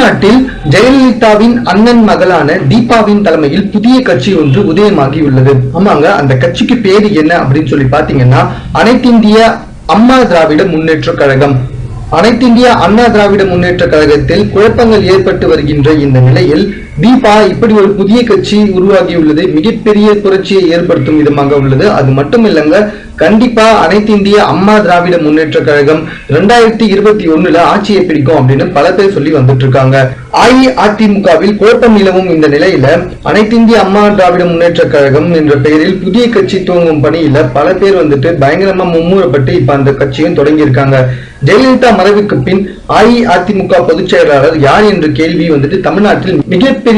தமிழ்நாட்டில் ஜெயலலிதாவின் அண்ணன் மகளான தீபாவின் தலைமையில் புதிய கட்சி ஒன்று உதயமாகியுள்ளது. ஆமாங்க அந்த கட்சிக்கு பேரு என்ன அப்படின்னு சொல்லி பாத்தீங்கன்னா அனைத்திந்திய அம்மா திராவிட முன்னேற்ற கழகம். அனைத்திந்திய அண்ணா திராவிட முன்னேற்ற கழகத்தில் குழப்பங்கள் ஏற்பட்டு வருகின்ற இந்த நிலையில் தீபா இப்படி ஒரு புதிய கட்சி உருவாகியுள்ளது. மிகப்பெரிய புரட்சியை ஏற்படுத்தும் விதமாக உள்ளது. அது மட்டும் இல்லைங்க கண்டிப்பா அனைத்து இந்திய அம்மா திராவிட முன்னேற்ற கழகம் ரெண்டாயிரத்தி இருபத்தி ஒண்ணுல ஆட்சியை பிடிக்கும் அப்படின்னு பல பேர் சொல்லி வந்துட்டு இருக்காங்க அஇஅதிமுகவில் கோட்டம் நிலவும் இந்த நிலையில அனைத்து இந்திய அம்மா திராவிட முன்னேற்ற கழகம் என்ற பெயரில் புதிய கட்சி துவங்கும் பணியில பல பேர் வந்துட்டு பயங்கரமா மும்முரப்பட்டு இப்ப அந்த கட்சியும் தொடங்கி இருக்காங்க ஜெயலலிதா மறைவுக்கு பின் அஇஅதிமுக பொதுச் செயலாளர் யார் என்ற கேள்வி வந்துட்டு தமிழ்நாட்டில் மிகப்பெரிய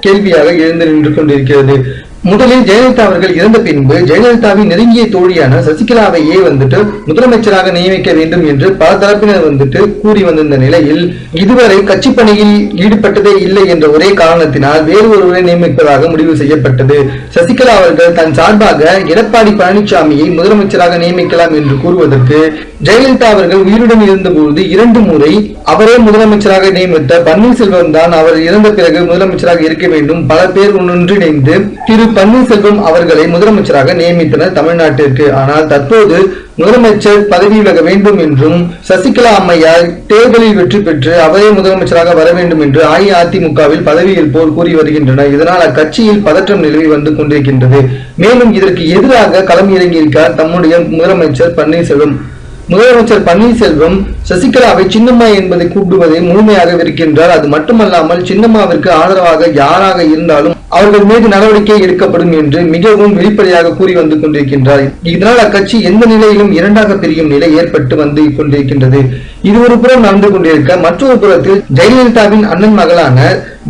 கேள்வியாக எழுந்து நின்று கொண்டிருக்கிறது. முதலில் ஜெயலலிதா அவர்கள் இறந்த பின்பு ஜெயலலிதாவின் நெருங்கிய தோழியான சசிகலாவையே வந்துட்டு முதலமைச்சராக நியமிக்க வேண்டும் என்று பல தரப்பினர் வந்துட்டு கூறி வந்திருந்த நிலையில் இதுவரை கட்சி பணியில் ஈடுபட்டதே இல்லை என்ற ஒரே காரணத்தினால் வேறு ஒருவரை நியமிப்பதாக முடிவு செய்யப்பட்டது. சசிகலா அவர்கள் தன் சார்பாக எடப்பாடி பழனிசாமியை முதலமைச்சராக நியமிக்கலாம் என்று கூறுவதற்கு ஜெயலலிதா அவர்கள் உயிருடன் இருந்தபோது இரண்டு முறை அவரே முதலமைச்சராக நியமித்த பன்னீர்செல்வம் தான் அவர் இறந்த பிறகு முதலமைச்சராக இருக்க வேண்டும். பல பேர் ஒன்றிணைந்து திரு பன்னீர்செல்வம் அவர்களை முதலமைச்சராக நியமித்தனர் தமிழ்நாட்டிற்கு. ஆனால் தற்போது முதலமைச்சர் பதவி விலக வேண்டும் என்றும் சசிகலா அம்மையார் தேர்தலில் வெற்றி பெற்று அவரே முதலமைச்சராக வர வேண்டும் என்று அஇஅதிமுகவில் பதவியில் போர் கூறி வருகின்றனர் இதனால் அக்கட்சியில் பதற்றம் நிலவி வந்து கொண்டிருக்கின்றது. மேலும் இதற்கு எதிராக களம் இறங்கியிருக்கிறார் தம்முடைய முதலமைச்சர் பன்னீர்செல்வம். முதலமைச்சர் பன்னீர்செல்வம் சசிகலாவை சின்னம்மா என்பதை கூப்பிடுவதை முழுமையாக இருக்கின்றார் அது மட்டுமல்லாமல் சின்னம்மாவிற்கு ஆதரவாக யாராக இருந்தாலும் அவர்கள் மீது நடவடிக்கை எடுக்கப்படும் என்று மிகவும் வெளிப்படையாக கூறி வந்து கொண்டிருக்கின்றார். இதனால் அக்கட்சி எந்த நிலையிலும் இரண்டாக பிரியும் நிலை ஏற்பட்டு வந்து கொண்டிருக்கின்றது. இது ஒரு புறம் நடந்து கொண்டிருக்க மற்றொரு புறத்தில் ஜெயலலிதாவின் அண்ணன் மகளான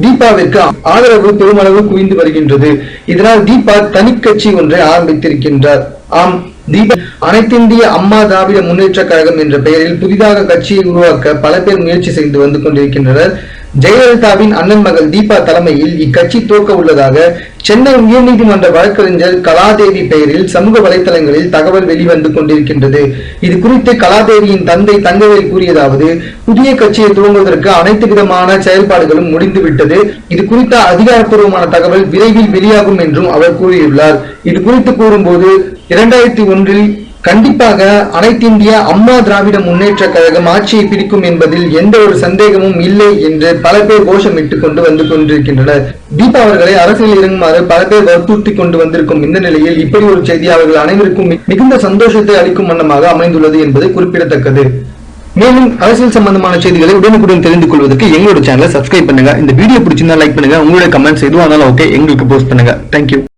தீபாவிற்கு ஆதரவு பெருமளவு குவிந்து வருகின்றது. இதனால் தீபா தனி கட்சி ஒன்றை ஆரம்பித்திருக்கின்றார். ஆம் தீபா அனைத்திந்திய அம்மா திராவிட முன்னேற்ற கழகம் என்ற பெயரில் புதிதாக கட்சியை உருவாக்க பல பேர் முயற்சி செய்து வந்து கொண்டிருக்கின்றனர். ஜெயலலிதாவின் அண்ணன் மகள் தீபா தலைமையில் இக்கட்சி துவக்க உள்ளதாக சென்னை உயர்நீதிமன்ற வழக்கறிஞர் கலாதேவி பெயரில் சமூக வலைதளங்களில் தகவல் வெளிவந்து கொண்டிருக்கின்றது. இது குறித்து கலாதேவியின் தந்தை தங்கவேல் கூறியதாவது புதிய கட்சியை துவங்குவதற்கு அனைத்து விதமான செயல்பாடுகளும் முடிந்துவிட்டது. இது குறித்த அதிகாரப்பூர்வமான தகவல் விரைவில் வெளியாகும் என்றும் அவர் கூறியுள்ளார். இது குறித்து கூறும்போது இரண்டாயிரத்தி ஒன்றில் கண்டிப்பாக அனைத்திந்திய அம்மா திராவிட முன்னேற்ற கழகம் ஆட்சியை பிடிக்கும் என்பதில் எந்த ஒரு சந்தேகமும் இல்லை என்று பல பேர் கோஷமிட்டுக் கொண்டு வந்து கொண்டிருக்கின்றனர். தீபா அவர்களை அரசியல் இறங்குமாறு பல பேர் வற்புறுத்தி கொண்டு வந்திருக்கும் இந்த நிலையில் இப்படி ஒரு செய்தி அவர்கள் அனைவருக்கும் மிகுந்த சந்தோஷத்தை அளிக்கும் வண்ணமாக அமைந்துள்ளது என்பது குறிப்பிடத்தக்கது. மேலும் அரசியல் சம்பந்தமான செய்திகளை உடனுக்குடன் தெரிந்து கொள்வதற்கு எங்களோட சேனலை சப்ஸ்கிரைப் பண்ணுங்க. இந்த வீடியோ பிடிச்சிருந்தா லைக் பண்ணுங்க. உங்களுடைய கமெண்ட்ஸ் எதுவும் இருந்தாலும் ஓகே எங்களுக்கு போஸ்ட் பண்ணுங்க. தேங்க்யூ